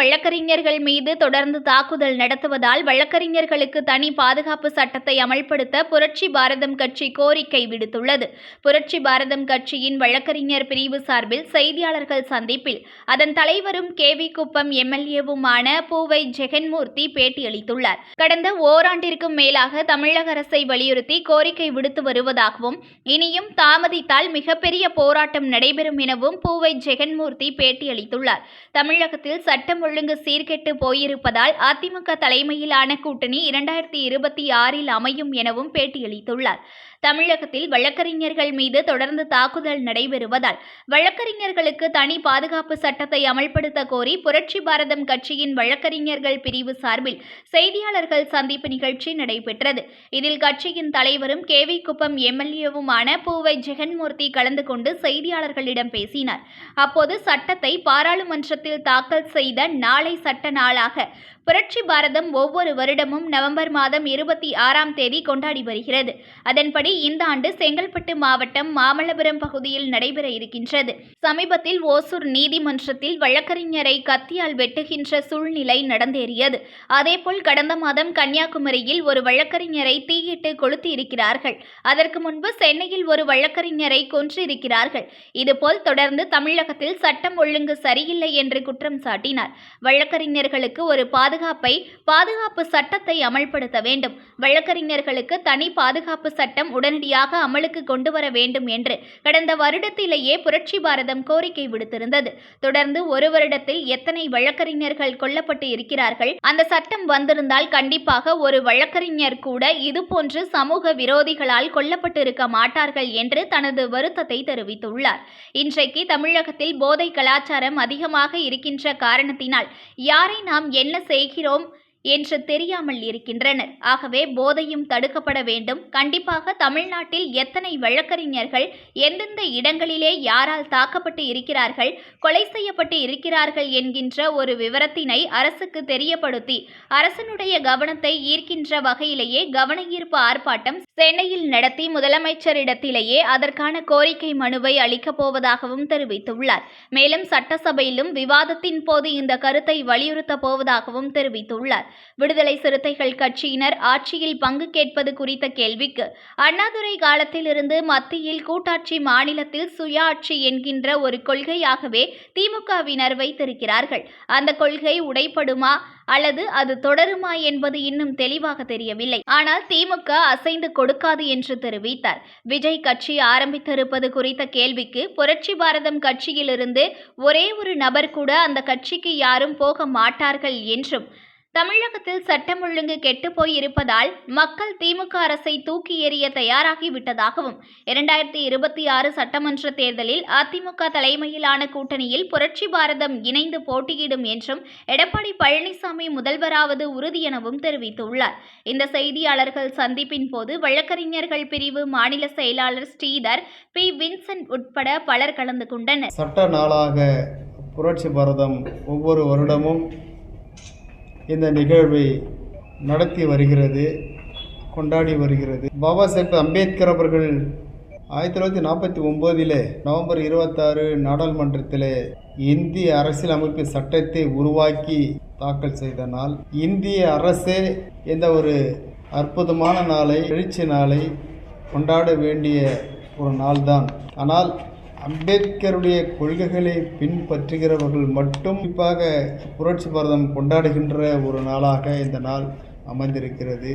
வழக்கறிஞர்கள் மீது தொடர்ந்து தாக்குதல் நடத்துவதால் வழக்கறிஞர்களுக்கு தனி பாதுகாப்பு சட்டத்தை அமல்படுத்த புரட்சி பாரதம் கட்சி கோரிக்கை விடுத்துள்ளது. புரட்சி பாரதம் கட்சியின் வழக்கறிஞர் பிரிவு சார்பில் செய்தியாளர்கள் சந்திப்பில் அதன் தலைவரும் கேவி குப்பம் எம்எல்ஏவுமான பூவை ஜெகன்மூர்த்தி பேட்டியளித்துள்ளார். கடந்த ஓராண்டிற்கும் மேலாக தமிழக அரசை வலியுறுத்தி கோரிக்கை விடுத்து வருவதாகவும் இனியும் தாமதித்தால் மிகப்பெரிய போராட்டம் நடைபெறும் எனவும் பூவை ஜெகன்மூர்த்தி பேட்டியளித்துள்ளார். தமிழகத்தில் சட்டம் ஒழுங்கு சீர்கெட்டு போயிருப்பதால் அதிமுக தலைமையிலான கூட்டணி இரண்டாயிரத்தி இருபத்தி ஆறில் அமையும் எனவும் பேட்டியளித்துள்ளார். தமிழகத்தில் வழக்கறிஞர்கள் மீது தொடர்ந்து தாக்குதல் நடைபெறுவதால் வழக்கறிஞர்களுக்கு தனி பாதுகாப்பு சட்டத்தை அமல்படுத்த கோரி புரட்சி பாரதம் கட்சியின் வழக்கறிஞர்கள் பிரிவு சார்பில் செய்தியாளர்கள் சந்திப்பு நிகழ்ச்சி நடைபெற்றது. இதில் கட்சியின் தலைவரும் கேவி குப்பம் எம்எல்ஏவுமான பூவை ஜெகன்மூர்த்தி கலந்து கொண்டு செய்தியாளர்களிடம் பேசினார். அப்போது சட்டத்தை பாராளுமன்றத்தில் தாக்கல் செய்த நாளை சட்ட நாளாக புரட்சி பாரதம் ஒவ்வொரு வருடமும் நவம்பர் மாதம் இருபத்தி ஆறாம் தேதி கொண்டாடி வருகிறது. அதன்படி இந்த ஆண்டு செங்கல்பட்டு மாவட்டம் மாமல்லபுரம் பகுதியில் நடைபெற இருக்கின்றது. சமீபத்தில் ஓசூர் நீதிமன்றத்தில் வழக்கறிஞரை கத்தியால் வெட்டுகின்ற சூழ்நிலை நடந்தேறியது. அதேபோல் கடந்த மாதம் கன்னியாகுமரியில் ஒரு வழக்கறிஞரை தீயிட்டு கொளுத்தி இருக்கிறார்கள். அதற்கு முன்பு சென்னையில் ஒரு வழக்கறிஞரை கொன்றிருக்கிறார்கள். இதுபோல் தொடர்ந்து தமிழகத்தில் சட்டம் ஒழுங்கு சரியில்லை என்று குற்றம் சாட்டினார். வழக்கறிஞர்களுக்கு ஒரு பாதுகாப்பு பாதுகாப்பை பாதுகாப்பு சட்டத்தை அமல்படுத்த வேண்டும். வழக்கறிஞர்களுக்கு தனி பாதுகாப்பு சட்டம் உடனடியாக அமலுக்கு கொண்டு வர வேண்டும் என்று கடந்த வருடத்திலேயே புரட்சி பாரதம் கோரிக்கை விடுத்திருந்தது. தொடர்ந்து ஒரு வருடத்தில் எத்தனை வழக்கறிஞர்கள் கொல்லப்பட்டு இருக்கிறார்கள் அந்த சட்டம் வந்திருந்தால் கண்டிப்பாக ஒரு வழக்கறிஞர் கூட இதுபோன்று சமூக விரோதிகளால் கொல்லப்பட்டிருக்க மாட்டார்கள் என்று தனது வருத்தத்தை தெரிவித்துள்ளார். இன்றைக்கு தமிழகத்தில் போதை கலாச்சாரம் அதிகமாக இருக்கின்ற காரணத்தினால் யாரை நாம் என்ன செய்ய দেখিরম என்று தெரியாமல் இருக்கின்றனர். ஆகவே போதையும் தடுக்கப்பட வேண்டும். கண்டிப்பாக தமிழ்நாட்டில் எத்தனை வழக்கறிஞர்கள் எந்தெந்த இடங்களிலே யாரால் தாக்கப்பட்டு இருக்கிறார்கள் கொலை செய்யப்பட்டு இருக்கிறார்கள் என்கின்ற ஒரு விவரத்தினை அரசுக்கு தெரியப்படுத்தி அரசனுடைய கவனத்தை ஈர்க்கின்ற வகையிலேயே கவன ஈர்ப்பு ஆர்ப்பாட்டம் சென்னையில் நடத்தி முதலமைச்சரிடத்திலேயே அதற்கான கோரிக்கை மனுவை அளிக்கப் போவதாகவும் தெரிவித்துள்ளார். மேலும் சட்டசபையிலும் விவாதத்தின் போது இந்த கருத்தை வலியுறுத்தப் போவதாகவும் தெரிவித்துள்ளார். விடுதலை சிறுத்தைகள் கட்சியினர் ஆட்சியில் பங்கு கேட்பது குறித்த கேள்விக்கு அண்ணாதுரை காலத்திலிருந்து மத்தியில் கூட்டாட்சி மாநிலத்தில் சுயாட்சி என்கின்ற ஒரு கொள்கையாகவே திமுகவினர் வைத்திருக்கிறார்கள். அந்த கொள்கை உடைப்படுமா அல்லது அது தொடருமா என்பது இன்னும் தெளிவாக தெரியவில்லை. ஆனால் திமுக அசைந்து கொடுக்காது என்று தெரிவித்தார். விஜய் கட்சி ஆரம்பித்திருப்பது குறித்த கேள்விக்கு புரட்சி பாரதம் கட்சியிலிருந்து ஒரே ஒரு நபர் கூட அந்த கட்சிக்கு யாரும் போக மாட்டார்கள் என்றும் தமிழகத்தில் சட்டம் ஒழுங்கு கெட்டுப்போய் இருப்பதால் மக்கள் திமுக அரசை தூக்கி எறிய தயாராகி விட்டதாகவும் இரண்டாயிரத்தி இருபத்தி ஆறு சட்டமன்ற தேர்தலில் அதிமுக தலைமையிலான கூட்டணியில் புரட்சி பாரதம் இணைந்து போட்டியிடும் என்றும் எடப்பாடி பழனிசாமி முதல்வராவது உறுதி எனவும் தெரிவித்துள்ளார். இந்த செய்தியாளர்கள் சந்திப்பின் போது வழக்கறிஞர்கள் பிரிவு மாநில செயலாளர் ஸ்ரீதர் பி. வின்சென்ட் உட்பட பலர் கலந்து கொண்டனர். சட்ட நாளாக புரட்சி பாரதம் ஒவ்வொரு வருடமும் இந்த நிகழ்வை நடத்தி வருகிறது கொண்டாடி வருகிறது. பாபா சாஹேப் அம்பேத்கர் அவர்கள் ஆயிரத்தி தொள்ளாயிரத்தி நாற்பத்தி ஒம்போதில் நவம்பர் இருபத்தாறு நாடாளுமன்றத்தில் இந்திய அரசியல் அமைப்பு சட்டத்தை உருவாக்கி தாக்கல் செய்த நாள். இந்திய அரசே இந்த ஒரு அற்புதமான நாளை எழுச்சி நாளை கொண்டாட வேண்டிய ஒரு நாள்தான். ஆனால் அம்பேத்கருடைய கொள்கைகளை பின்பற்றுகிறவர்கள் மட்டும் குறிப்பாக புரட்சி பாரதம் கொண்டாடுகின்ற ஒரு நாளாக இந்த நாள் அமைந்திருக்கிறது.